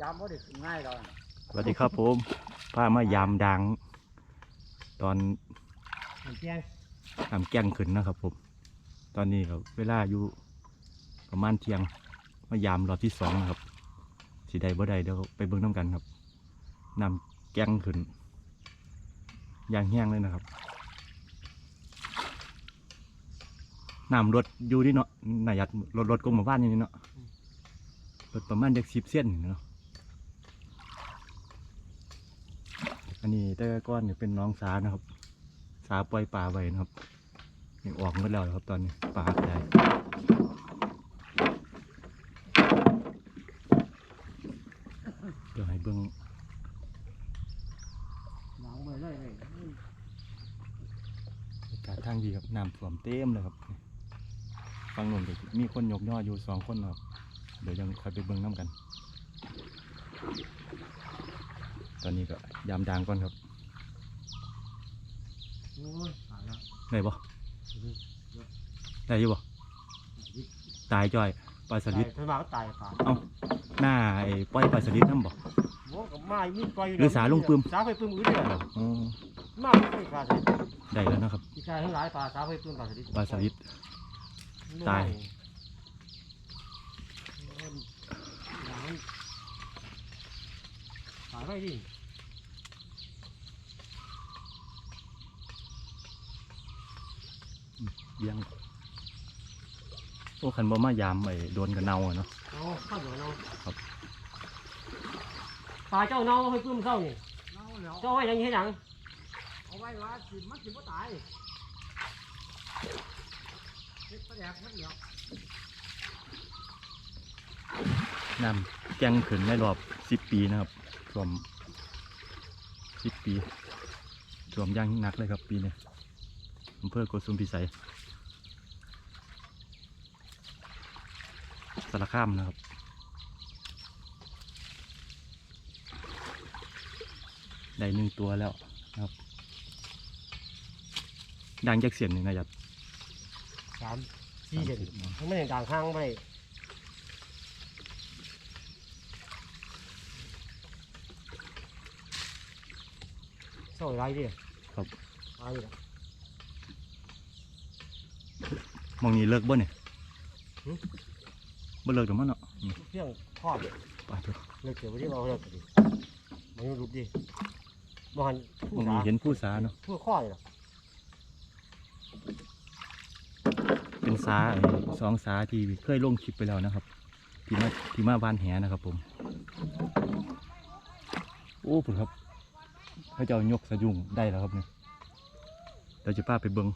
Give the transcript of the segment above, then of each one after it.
ยามบ่ได้ง่ายดอกสวัสดีครับผมพามายามดัง ตอนมันแจ้งน้ำแกงขึ้นนะครับผม ตอนนี้ครับเวลาอยู่ประมาณเที่ยงมายามรอบที่สองนะครับสีใดบ่ใดเดี๋ยวไปเบิ่งน้ำกันครับน้ำแกงขึ้นอย่างแห้งเลยนะครับน้ำรถอยู่นี่เนาะนายัดรถรถกงหมู่บ้านนี่เนาะรถประมาณจากสิบเส้นนี่เนาะ อันนี้แต่ก้อนเนี่ยเป็นน้องสานะครับ สาปล่อยปลาไว้นะครับนี่ออกหมดแล้วครับตอนนี้ปลาใหญ่เดี๋ยวให้เบิ้งหนาวมือเลยเลยากาศทางดีครับน้ำท่วมเต็มเลยครับฟังหนุนเดี๋ยวมีคนยกย่ออยู่สองคนครับเดี๋ยวยังคอยไปเบิ้งน้ำกัน ตอนนี้ก็ยามดังก่อนครับโอ้ยตายแล้วได้ปะได้อยี่ปะตายจ่อยปลาสลิดตายเพิ่นมาก็ตายป่าเอ้าหน้าไอ้ปล่อยปลาสลิดน้ำบ่โอ้กับไม้มีปล่อยยู่หรือสาลุงปึ้มสาไปปึ้มอื่นเด้ออ๋อมาไม่ปลาสลิดได้แล้วนะครับที่ชายทั้งหลายปลาสาไปปึ้มปลาสลิดปลาสลิดตาย โอ้ยหนาวตายไปดิเลี้ยงโอ้คันบ่มายามไอ้โดนกับเนาอะเนาะเอาข้าวเหนียวเนาะครับปลาเจ้าเนาให้ปึ้มเจ้านี่เน่าแล้วเจ้าไว้อยังนี้ให้หยังเอาไว้ว่าสิมันสิบ่ตายเฮ็ดปลาแดกมันเดียวน้ำแกงขึ้นในรอบสิบปีนะครับท่ วมสิบปีท่วมอย่างหนักเลยครับปีนี้อำเภอโกสุมพิสัยสารคามนะครับได้หนึ่งตัวแล้วนะครับ ดังจากเสียงหนึ่งนะครับสามสี่เดือนทั้งไม่ได้ด่างข้างไป เศร้าไรดิครับอะไรล่ะมองนี้เลิกบ่เนี่ยหึบ่เลิกเดี๋ยวมันเนาะอืมเพียงทอดไปเถอะเลิกเกี่ยวไม่ได้เอาเลิกกันดิมันไม่รูปดิมหันมองนี้เห็นผู้สาเนาะผู้ข้อเลยล่ะเป็นสาไอ้สองสาที่เคยลงคลิปไปแล้วนะครับ ที่มาที่มาบ้านแหนะครับผม โอ้ผมครับ เขาจะเอายกสะยุงได้แล้วครับเนี่ยเราจะพาไปเบิง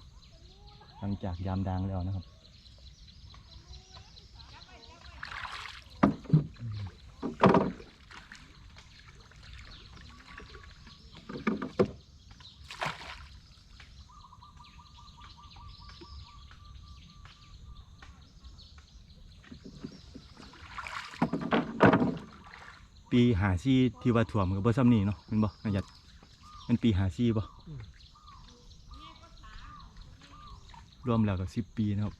หลังจากยามดังแล้วนะครับปีหาซีที่ว่าถ่วมกับเบอร์ซัมนี่เนาะเป็นบ่นายัด เป็นปีหาซีบ่รวมแล้วก็สิบปีนะครับ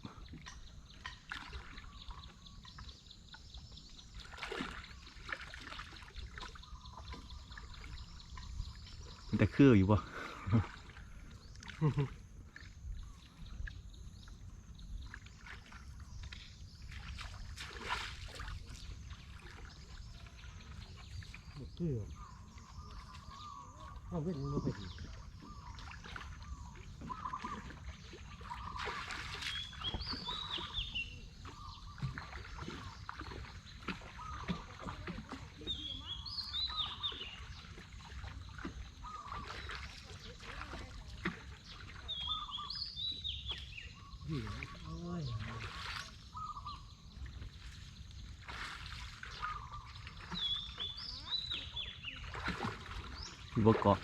มันแต่คืออยู่บ่คือ ข้าวเว้นมันไม่ดี อยู่บ่เกาะ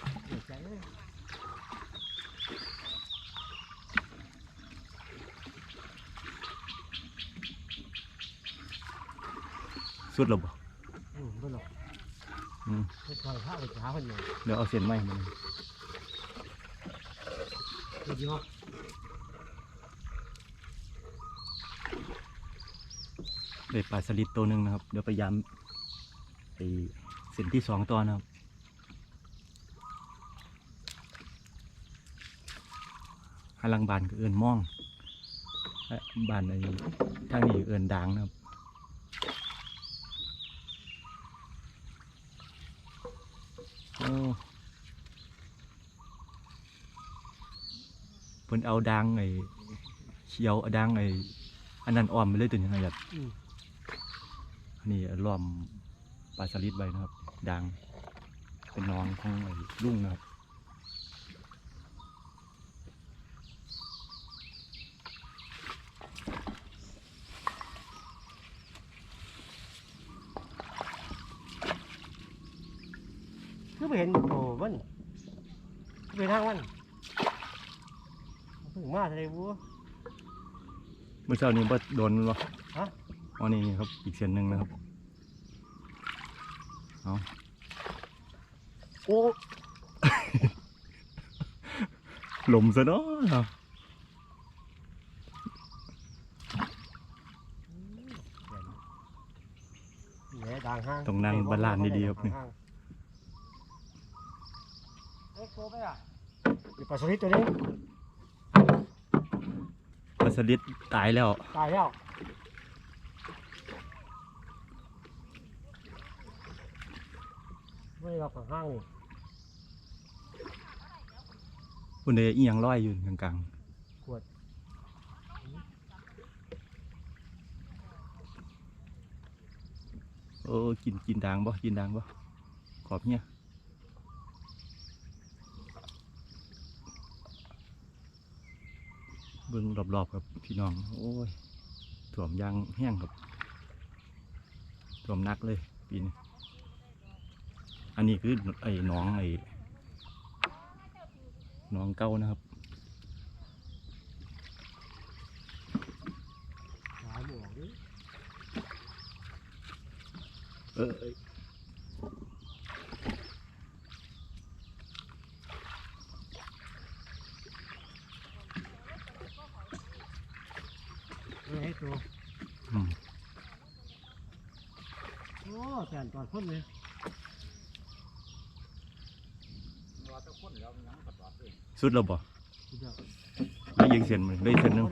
ใจเลยสุดแล้วบ่อืมไม่หรอกอืมไม่คอยพาไปหาคนหนึ่งเดี๋ยวเอาเส้นไม้มันเดี๋ยวดีมั้งได้ปลาสลิดตัวหนึ่งนะครับ เดี๋ยวไปยามไอเส้นที่สองต่อนะครับ หาลังบานก็เอื่นม่องและบานไอ้ทางนี้เอื่นดังนะครับโอ้เพิ่นเอาดังไอ้เขียวเอาดังไอ้อันนั้นอ้อมไปเลยตัวนี้นะครับอืมอันนี้ล้อมปลาสลิดไว้นะครับดังเป็นน้องของไอ้ลุงนะครับ คือไปเห็นโตมันคือไปทางมันถึงมาทะเลบัว เมื่อเช้านี้บ่โดนมันบ่ฮะ อ๋อนี่นี่ครับอีกเส้นหนึ่งนะครับเอาโอ้หลมซะเนาะครับแหน่ด่างห้างต้องนั่งบาลานซ์ดีๆครับนี่เล็กโตไปอะเดี๋ยวปลาสลิดตัวนี้ปลาสลิดตายแล้ว ตายแล้วไม่ได้รับห้างๆนี่คุณเดอีหยังลอยอยู่กลางขวดๆโอ้กินกินดังบ่กินดังบ่ขอบเนี่ย บิ่งรอบๆครับพี่น้อง โอ้ยถ่วมยางแห้งครับถ่วมหนักเลยปีนี้อันนี้คือไอ้หน้องไอ้หน้องเก้านะครับขาหมวกดิเออเอ้ย ไม่ให้ตัว อืม โอ้แสนตอนพ่นเลย ว่าจะ คนแล้วยังกระดาษเลยสุดแล้วบ่สุดยอดเลยยิงเส้นมันเลยเส้นหนึง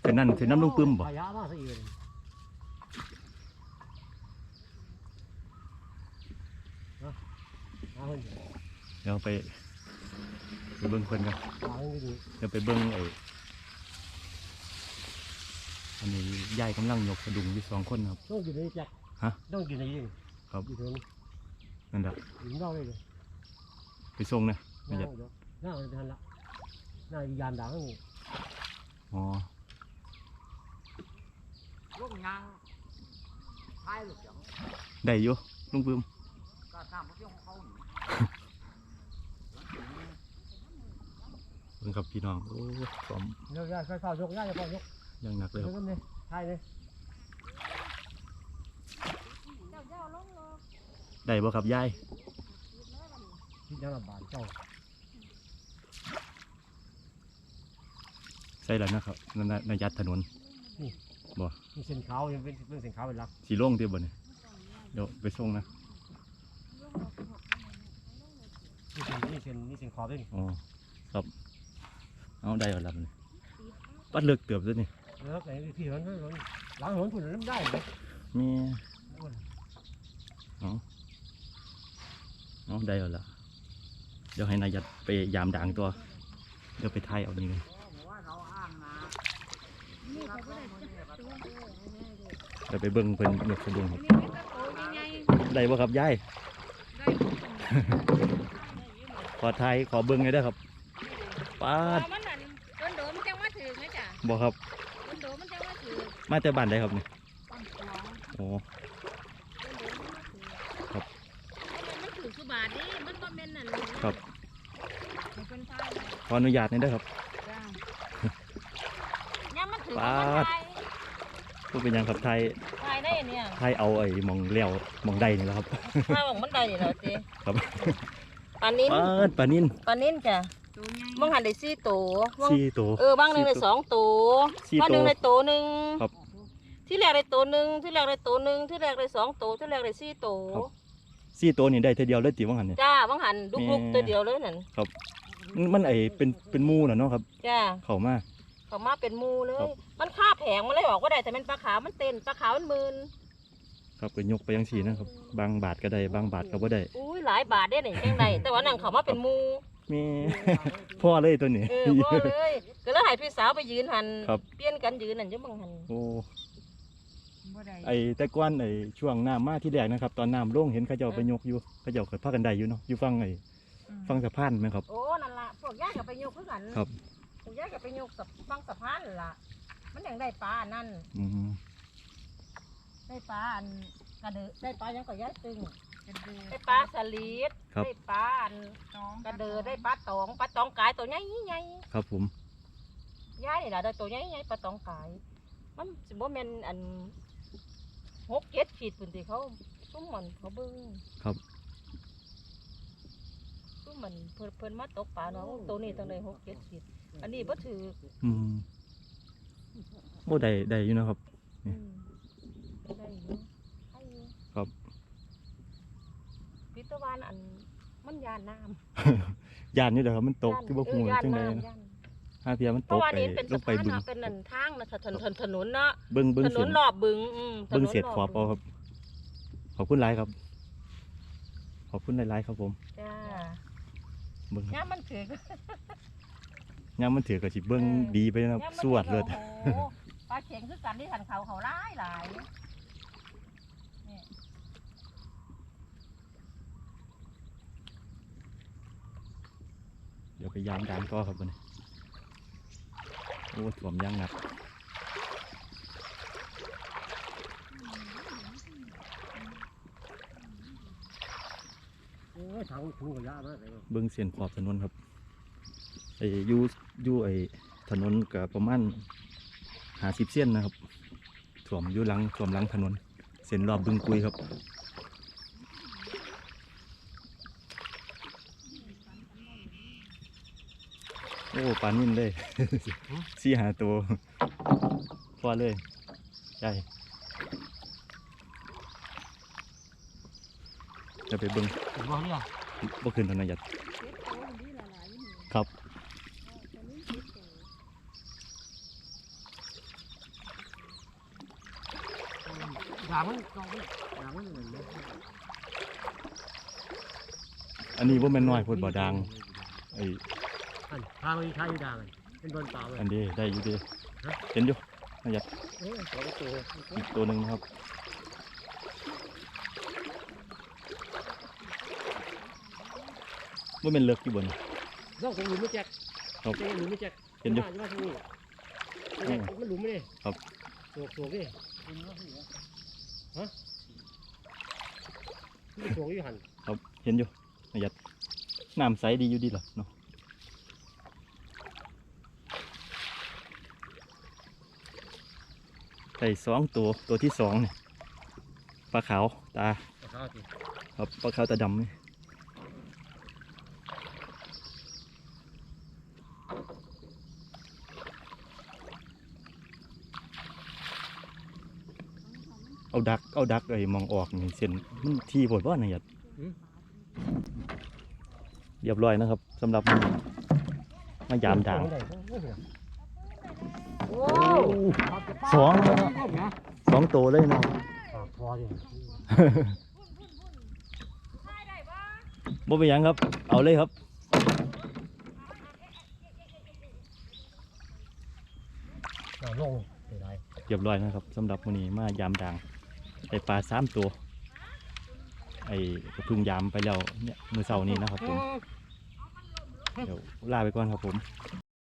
เส้นนั้นเส้นน้ำลุงปึ้มบ่ขยะมาซะอีกเลยนะเอาเพิ่นเดี๋ยวไปไปเบิ้งคนกันเอาเพิ่นดีเดี๋ยวไปเบิ้งไอ้อันนี้ยายกำลังยกกระดุมอยู่สองคนครับๆต้องอยู่ในนี้แจ็คฮะต้องอยู่ในนี้ ครับอยู่ตรงนี้นั่นแหละอยู่นอกเลยเลยไปส่งนะไม่หใช่น้าเดี๋ยวหน้ามันทันละหน้าอียานด่างนี่อ๋อลูกยางท้ายลูกเสียงได้อยู่ลุงปึ้มก็ตามพวกที่ของเขาหนิเบิ่งครับพี่น้องโอ้พร้อมเดี๋ยวย่าค่อยๆยกย่าอย่าพอยกยังหนักเลยยคกรับกันเลยใช่เลย ได้บ่ครับยายที่ยังลำบากเจ้าใส่แล้วนะครับนั่นน่ะนายัดถนนมีเส้นขาวยังเป็นเป็นเส้นขาวเป็นหลักสีโล่งเตี้ยบ่เนี่ยเดี๋ยวไปส่งนะนี่เส้นนี่เส้นนี่เส้นขาวด้วยนี่อ๋อครับเอาได้แล้วครับนี่ปัดเลือกเกือบซะนี่แล้วไอ้ที่มันมันหลังถนนฝุ่นน้ำได้เลยแมี เอาได้แล้วล่ะเดี๋ยวให้นายัดไปยามด่างตัว เดี๋ยวไปไทยเอานี่เลยว่าเขาอ้างนะนี่เขาก็ได้จับตัวเออเดี๋ยวไปเบิ่งเพิ่นยกกระดุมครับอันนี้เป็นตะโกยังไงได้บ่ครับยายได้ทุกคนขอไทยขอเบิ่งเลยเด้อครับป้าอ๋อดมันนั่นต้นโดมันจังว่าถือไหมจ้ะบ่ครับต้นโดมันจังว่าถือมาแต่บ้านได้ครับนี่ปั้นคล้องโอ้ ต้นโดมันมาถือ ครับ มันถือคือบาท ดิมันบ่แม่นนั่นเลยครับมันเป็นไทยขออนุญาตหนี่อยเด้อครับจ้าเนี่ยมันถือป๊าว่าดไทยบ่เป็นหยังครับไทยไทยได้เนี่ยไทยเอาไอ้หมองเลี้ยวหมองใดนี่แหละครับถ้าบอกมันได้เหรอจีครับปลานิ้นป้าดปลานินปลานิ้นจ้ะมึงหันได้สี่ตัวมึงสี่ตัว เออบางหนึ่งได้สองตัวสี่บางหตันึ่วงได้ตัวหนึ่งครับที่แรกได้ตัวหนึ่งที่แรกได้ตัวหนึ่งที่แรกได้สองตัวที่แรกได้สี่ตัว สี่ตัวนี่ได้เทอเดียวเลยตีว่าหันเนี่ย จ้าบังหันดุกลุกแม่ ตัวเดียวเลยนั่นมันมันไอเป็นเป็นหมูน่ะเนาะครับ จ้าเข้ามา เขามาเป็นหมูเลครัย บ มันค่าแผงมันเลยบอกว่าได้แต่เป็นปลาขาวมันเต้นปลาขาวมันมืนครับก็ยกไปยังสี่นะครับ บางบาทก็ได้บางบาทก็บ่ได้อุ้ยหลายบาทได้หนึ่งจังไดแต่ว่านั่งเขามาเป็นหมูแมี พ่อเลยตัวนี้ เออพ่อเลยก็แล้วให้พี่สาวไปยืนหันครับ เปลี่ยนกันยืนนั่นจังบังหันโอ้บ่ ได้ไอแต่ก้อนไอช่วงน้ำมาที่แรกนะครับ ตอนน้ำลงเห็นเขาเจ้าไปยกอยู่เขาเจ้าเคยพากันได้อยู่เนาะอยู่ฟังไอฟังสะพานไหมครับ โอ้นั่นล่ะพวกย่ากับไปยกคือกันครับพวกย่ากับไปยกกับฟังสะพานนั่นล่ะ มันยังได้ปลานั่นอืมได้ปลาอันกระเดอได้ปลายังก็ย่าตึงเป็นเดือนได้ปลาสลิดครับได้ปลาอันสองกระเดอได้ปลาตองปลาตองกายตัวใหญ่ใหญ่ครับผมย่านี่ล่ะได้ตัวใหญ่ใหญ่ปลาตองกาย มันสิบ่แม่นอัน หกเจ็ดขีดปุ่นที่เขาซุ้มมันเขาเบิ่งครับ ซุ้มมันเพิ่นเพิ่นมาตกปลาเนาะตัวนี้ต้องได้หกเจ็ดขีด อันนี้บ่ถืออืมโอ้ได้ได้อยู่นะครับ อืมได้อยู่ให้อยู่ครับ พิตะวันอันมันยานน้ำยานนี่แหละครับมันตกย้านที่บ่เอฮู้อยานจังไดน้ำนะย้าน ถ้าเทียมันเพตกราะว่าไปนี่เป็นลสะงไปพานบึงเนาะเป็นนันทางนะถนนถนนถนนเนาะเบิ่งเบิ่งถนเสียนนรอบบึงอืมถนนเบิ่งเสียดรขอบเอาครับ ขอบคุณหลายครับ ขอบคุณหลายๆครับผม จ้าเบิ่งครับย่ามมันถือกยามมันถือก็สิเบิ่งเออดีไปนะครับย่ามมันสวดเลยถือโอ้โหปลาเข็งคือกันที่หันเขาเขาหลายหลายนี่เดี๋ยวไปยามดานก็ครับวันนี้โอ้ถ่วมยางหนักโอ้ยทางถูกกับยามากเลยเบิ่งเสียนขอบถนนครับไอ้อยูอยูไอ้ถนนกับประมาณหาสิบเส้นนะครับถ่วมอยู่หลังถ่วมหลังถนน เส้นรอบบึงกุยครับ โอ้ปลานิ่นเลยสี่หาตัวพอเลยใช่จะไปเบิ่งผมบอกเนี่ยบ่ขึ้นธนยัดเจ็ดโตมันดีละหลายอยู่นี่ครับตัวนี้เจ็ดโตยางมันกองยางมันเหมือนเลยอันนี้ว่าแม่นน้อยโพดบ่ดังไอ้ อันทางมันใช้อยู่ดังเป็นบนป่าเลยอันนี้ได้อยู่เดีฮะเห็นอยู่ธนยัดเอ้ยสองตัวอีกตัวหนึ่งนะครับว่าเป็นเลิกอยู่บนต้องของหลุมไม่แจ็คครับเจ๊หลุมไม่แจ็คเห็นอยู่ว่าว่าที่นี่มันหลุมไม่ได้ครับโศกโศกดิฮะมันโศกอยู่หันครับเห็นอยู่ธนยัดน้ำใสดีอยู่ดีเหรอเนาะ ใส่สองตัวตัวที่สองเนี่ยปลาขาวตาเอาเข้าสิครับปลาขาวตาดำนี่เอาดักเอาดักไอ้มองออกนี่เส้นมันทีผดว่านะหยัดเรียบร้อยนะครับสำหรับมื้อนี้มายามด่างโอ้สอง สองตัวเลยเนาะพอดิบ่เป็นหยังครับ เอาเลยครับเอาลงเสียดายเรียบร้อยนะครับสำหรับมื้อนี้มายามด่างไอปลาสามตัว ไอ้กระพึ่งยามไปแล้วเนี่ยมือเสาร์นี้นะครับผม เดี๋ยวลาไปก่อนครับผม